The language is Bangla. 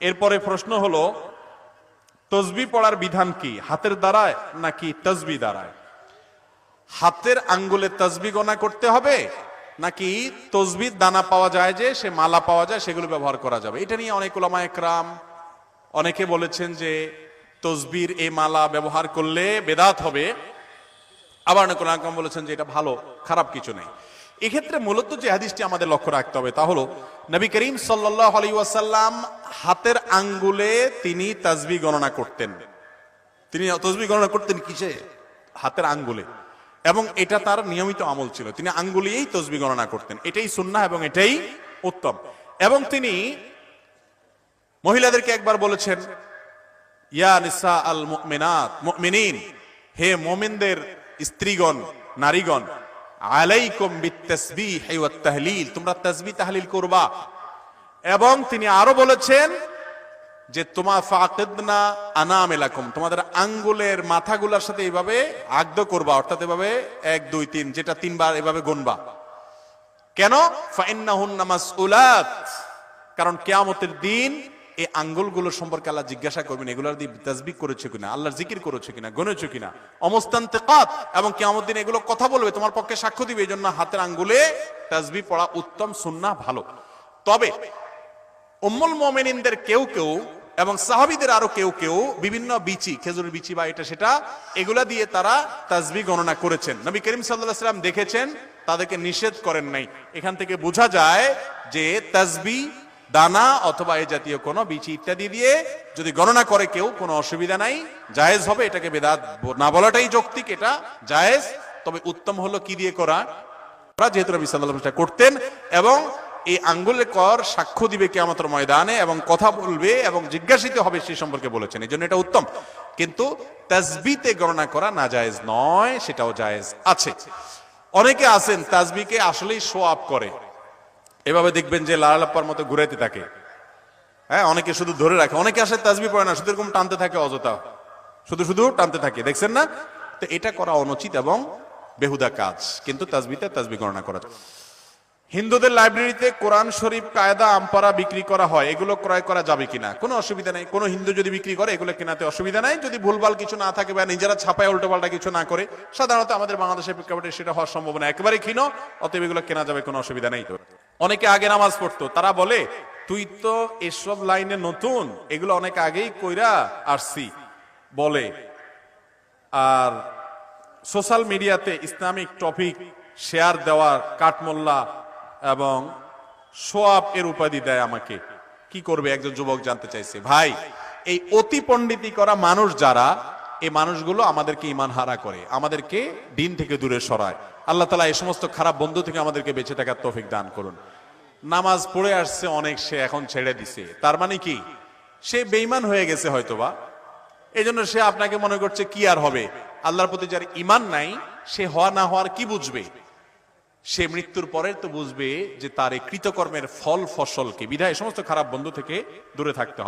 এরপরে প্রশ্ন হলো, তসবি পড়ার বিধান কি? হাতের দ্বারায় নাকি তসবি দ্বারায়? হাতের আঙ্গুলে তসবি গণা করতে হবে নাকি তসবির দানা পাওয়া যায় যে, সে মালা পাওয়া যায়, সেগুলো ব্যবহার করা যাবে? এটা নিয়ে অনেক ওলামা একরাম অনেকে বলেছেন যে, তসবির এই মালা ব্যবহার করলে বেদাত হবে। আবার অনেক ওলামা বলেছেন যে, এটা ভালো, খারাপ কিছু নেই। এক্ষেত্রে মূলত যে হাদিসটি আমাদের লক্ষ্য রাখতে হবে তা হলো, নবী করিম সাল্লাহ আলী ওয়াসাল্লাম হাতের আঙ্গুলে তিনি তাজবি গণনা করতেন। তিনি তসবি গণনা করতেন কিসে? হাতের আঙ্গুলে। এবং এটা তার নিয়মিত আমল ছিল। তিনি আঙ্গুলিয়েই তসবি গণনা করতেন। এটাই সুন্নাহ এবং এটাই উত্তম। এবং তিনি মহিলাদেরকে একবার বলেছেন, ইয়া নিসা আল মুমিনাত, মুমিনিন, হে মুমিনদের স্ত্রীগণ, নারীগণ আলাইকুম বিতাসবিহ ওয়াত তাহলিল, তোমরা তাসবিহ তাহলিল করবা। এবং তিনি আরও বলেছেন যে, তোমা ফাকিদনা আনাম এলাকুম তোমাদের আঙ্গুলের মাথাগুলোর সাথে এইভাবে আগদ করবা, অর্থাৎ এভাবে এক, দুই, তিন, যেটা তিনবার এভাবে গুনবা। কেন? ফাইন্নাহুন্না মাসউলাত, কারণ কেয়ামতের দিন এই আঙ্গুলগুলো সম্পর্কে আল্লাহ জিজ্ঞাসা করবেন, এগুলোর দিয়ে তাসবিহ করেছে কিনা, আল্লাহর জিকির করেছে কিনা গনেছে কিনা? অমস্তান্তেকাত, এবং কেয়ামত দিন এগুলো কথা বলবে, তোমার পক্ষে সাক্ষ্য দিবে, এই জন্য হাতের আঙ্গুলে তাজবি পড়া উত্তম সুন্না ভালো। তবে উম্মুল মোমেনিনদের কেউ কেউ এবং সাহাবিদের আরও কেউ কেউ বিভিন্ন বিচি, খেজুরের বিচি বা এটা সেটা, এগুলা দিয়ে তারা তাজবি গণনা করেছেন। নবী করিম সাল্লাহ সাল্লাম দেখেছেন, তাদেরকে নিষেধ করেন নাই। এখান থেকে বোঝা যায় যে তাজবি দানা অথবা এ জাতীয় কোনো বিচি ইত্যাদি দিয়ে যদি গণনা করে কেউ, কোনো অসুবিধা নাই। জায়েজ হবে এটাকে বেদাত না বলাটাই যৌক্তিক, এটা জায়েজ। তবে উত্তম হলো কি দিয়ে করা? যেহেতু নবী সাল্লাল্লাহু করতেন এবং এই আঙ্গুলের কর সাক্ষ্য দিবে কিয়ামতের ময়দানে এবং কথা বলবে এবং জিজ্ঞাসিত হবে সেই সম্পর্কে বলেছেন। এই জন্য এটা উত্তম। কিন্তু তাসবিতে গণনা করা না জায়েজ নয়, সেটাও জায়েজ আছে। অনেকে আছেন, তাসবিকে আসলেই শো আপ করে। এভাবে দেখবেন যে লালাপ্পার মতো ঘুরাইতে থাকে। হ্যাঁ অনেকে শুধু ধরে রাখে, অনেকে আসে তাজবি পড়ে না, শুধু এরকম টানতে থাকে অযথা। শুধু শুধু টানতে থাকে, দেখছেন না? তো এটা করা অনুচিত এবং বেহুদা কাজ, কিন্তু তাসবিতে তাজবি গণনা করা। হিন্দুদের লাইব্রেরিতে কোরআন শরীফ, কায়দা, আমপারা বিক্রি করা হয়, এগুলো ক্রয় করা যাবে কিনা? কোনো অসুবিধা নেই। কোনো হিন্দু যদি বিক্রি করে, এগুলো কেনাতে অসুবিধা নাই। যদি ভুলভাল কিছু না থাকে বা নিজেরা ছাপায় উল্টোপাল্টা কিছু না করে, সাধারণত আমাদের বাংলাদেশের প্রেক্ষাপটে সেটা হওয়ার সম্ভাবনা একেবারে ক্ষীণ, অতএব এগুলো কেনা যাবে, কোনো অসুবিধা নেই। তো অনেকে আগে নামাজ পড়তো। তারা বলে, তুই তো এসব লাইনে নতুন, এগুলো অনেক আগেই কইরা আসছি। বলে। আর সোশ্যাল মিডিয়াতে ইসলামিক টপিক শেয়ার দেওয়ার কাঠমোল্লা এবং সোয়াব এর উপাধি দেয় আমাকে। কি করবে? একজন যুবক জানতে চাইছে, ভাই, এই অতি পণ্ডিতি করা মানুষ যারা এই মানুষগুলো আমাদেরকে ইমান হারা করে, আমাদেরকে দিন থেকে দূরে সরায়। আল্লাহ তালা এই সমস্ত খারাপ বন্ধু থেকে আমাদেরকে বেঁচে থাকার তৌফিক দান করুন। নামাজ পড়ে আসছে অনেক, সে এখন ছেড়ে দিছে। তার মানে কি? সে বেইমান হয়ে গেছে হয়তোবা। এই জন্য সে আপনাকে মনে করছে, কি আর হবে? আল্লাহর প্রতি যার ইমান নাই, সে হওয়া না হওয়ার কি বুঝবে? সে মৃত্যুর পরে তো বুঝবে যে তার এই কৃতকর্মের ফল ফসল কি বিধায় সমস্ত খারাপ বন্ধু থেকে দূরে থাকতে হবে।